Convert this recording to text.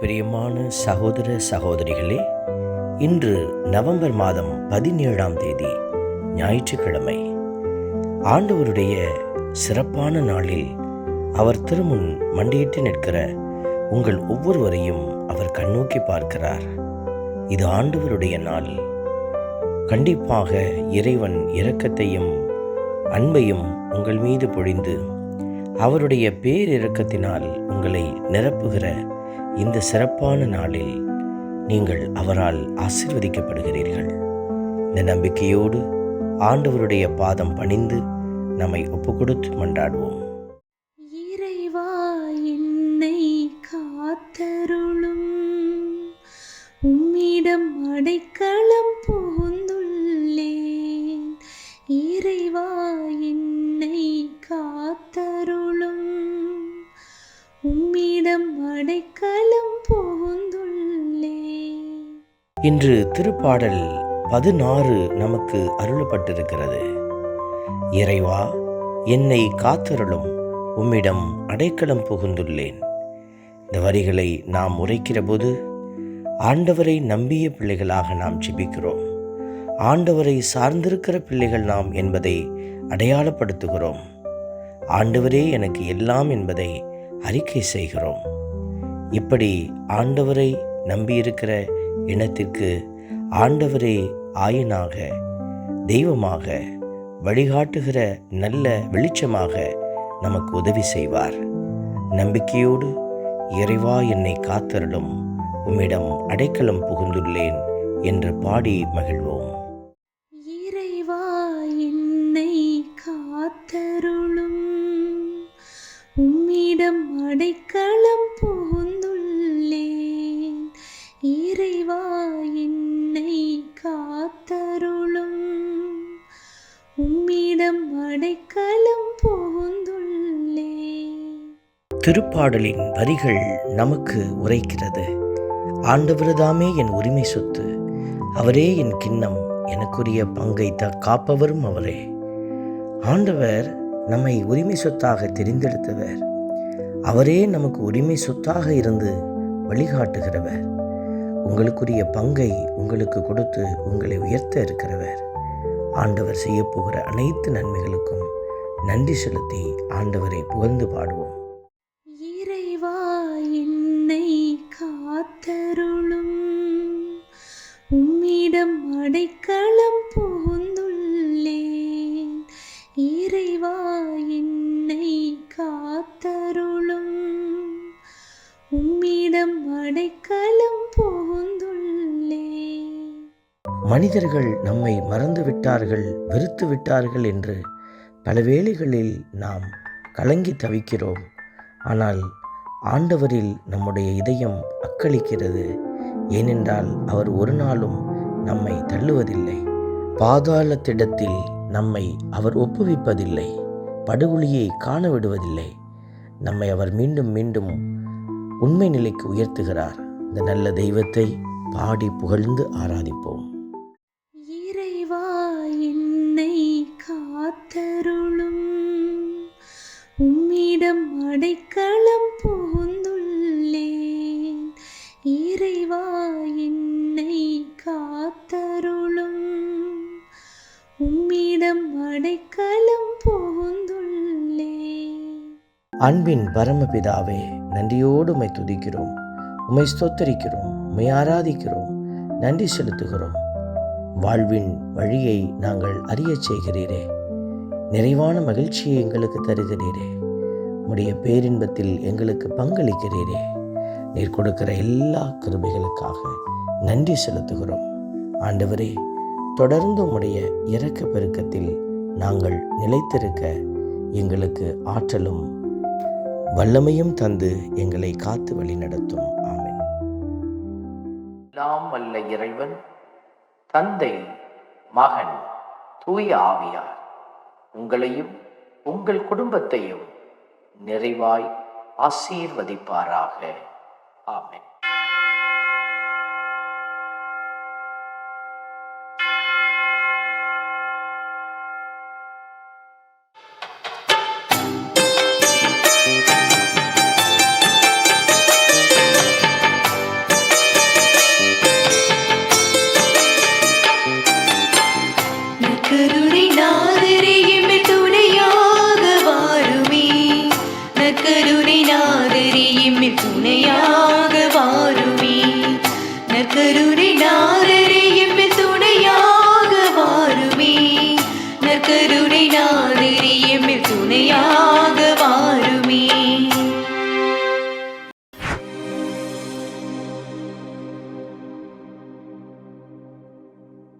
பிரியமான சகோதர சகோதரிகளே இன்று நவம்பர் மாதம் பதினேழாம் தேதி ஞாயிற்றுக்கிழமை. ஆண்டவருடைய சிறப்பான நாளில் அவர் திருமுன் மண்டியிட்டு நிற்கிற உங்கள் ஒவ்வொருவரையும் அவர் கண்ணோக்கி பார்க்கிறார். இது ஆண்டவருடைய நாள். கண்டிப்பாக இறைவன் இரக்கத்தையும் அன்பையும் உங்கள் மீது பொழிந்து அவருடைய பேரிரக்கத்தினால் உங்களை நிரப்புகிற இந்த சிறப்பான நாளில் நீங்கள் அவரால் ஆசீர்வதிக்கப்படுகிறீர்கள். இந்த நம்பிக்கையோடு ஆண்டவருடைய பாதம் பணிந்து நம்மை ஒப்புக்கொடுத்து மன்றாடுவோம். இறைவா என்னை காத்தருளும். உம்மிடம் அடைக்கலம் புகுந்துள்ளேன். இறைவா என்னை காத்தருளும். அடைக்கலம் புகுந்துள்ளே. இன்று திருப்பாடல் பதினாறு நமக்கு அருளப்பட்டிருக்கிறது. இறைவா என்னை காத்தருளும் உம்மிடம் அடைக்கலம் புகுந்துள்ளேன். இந்த வரிகளை நாம் உரைக்கிறபோது ஆண்டவரை நம்பிய பிள்ளைகளாக நாம் ஜிபிக்கிறோம். ஆண்டவரை சார்ந்திருக்கிற பிள்ளைகள் நாம் என்பதை அடையாளப்படுத்துகிறோம். ஆண்டவரே எனக்கு எல்லாம் என்பதை அறிக்கை செய்கிறோம். இப்படி ஆண்டவரை நம்பியிருக்கிற இனத்திற்கு ஆண்டவரே ஆயனாக தெய்வமாக வழிகாட்டுகிற நல்ல வெளிச்சமாக நமக்கு உதவி செய்வார். நம்பிக்கையோடு இறைவா என்னை காத்தருளும். உம்மிடம் அடைக்கலம் புகுந்துள்ளேன் என்று பாடி மகிழ்வோம். உம்மிடம் அடைக்கலம் புகுந்துள்ளேன். இறைவா என்னை காத்தருளும். உம்மிடம் அடைக்கலம் புகுந்துள்ளேன். திருப்பாடலின் வரிகள் நமக்கு உரைக்கிறது. ஆண்டவர்தாமே என் உரிமை சொத்து. அவரே என் கிண்ணம். எனக்குரிய பங்கை த காப்பவரும் அவரே. ஆண்டவர் நம்மை உரிமை சொத்தாக தெரிந்தெடுத்தவர். அவரே நமக்கு உரிமை சொத்தாக இருந்து வழிகாட்டுகிறவர். உங்களுக்குரிய பங்கை உங்களுக்கு கொடுத்து உங்களை உயர்த்த இருக்கிறவர். ஆண்டவர் செய்யப்போகிற அனைத்து நன்மைகளுக்கும் நன்றி செலுத்தி ஆண்டவரை புகழ்ந்து பாடுவோம். இறைவா என்னை காத்தருளும். உம்மிடம் அடைக்க அடைக்கலம் புகுந்துள்ளே. மனிதர்கள் நம்மை மறந்து விட்டார்கள் வெறுத்து விட்டார்கள் என்று பல வேளைகளில் நாம் கலங்கி தவிக்கிறோம். ஆனால் ஆண்டவரில் நம்முடைய இதயம் அக்களிக்கிறது. ஏனென்றால் அவர் ஒரு நாளும் நம்மை தள்ளுவதில்லை. பாதாளத்திடத்தில் நம்மை அவர் ஒப்புவிப்பதில்லை. படுகொலியை காண விடுவதில்லை நம்மை அவர் மீண்டும் மீண்டும் உண்மை நிலைக்கு உயர்த்துகிறார். இந்த நல்ல தெய்வத்தை பாடி புகழ்ந்து ஆராதிப்போம். இறைவா என்னை காத்தருளும். உம்மிடம் அடைக்கலம் புகுந்துள்ளேன். இறைவா என்னை காத்தருளும். உம்மிடம் அடைக்கலம் புகுந்துள்ளேன். அன்பின் பரமபிதாவே நன்றியோடு உமை துதிக்கிறோம். உமை ஸ்தோத்தரிக்கிறோம். உமை ஆராதிக்கிறோம். நன்றி செலுத்துகிறோம். வாழ்வின் வழியை நாங்கள் அறியச் செய்கிறீரே. நிறைவான மகிழ்ச்சியை எங்களுக்கு தருகிறீரே. உடைய பேரின்பத்தில் எங்களுக்கு பங்களிக்கிறீரே. நீர் கொடுக்கிற எல்லா கிருபைகளுக்காக நன்றி செலுத்துகிறோம். ஆண்டவரே தொடர்ந்து உம்முடைய இறக்க பெருக்கத்தில் நாங்கள் நிலைத்திருக்க எங்களுக்கு ஆற்றலும் வல்லமையும் தந்து எங்களை காத்து வழிநடத்தும் ஆமென். நாம் வல்ல இறைவன் தந்தை மகன் தூய ஆவியார் உங்களையும் உங்கள் குடும்பத்தையும் நிறைவாய் ஆசீர்வதிப்பாராக. ஆமென்.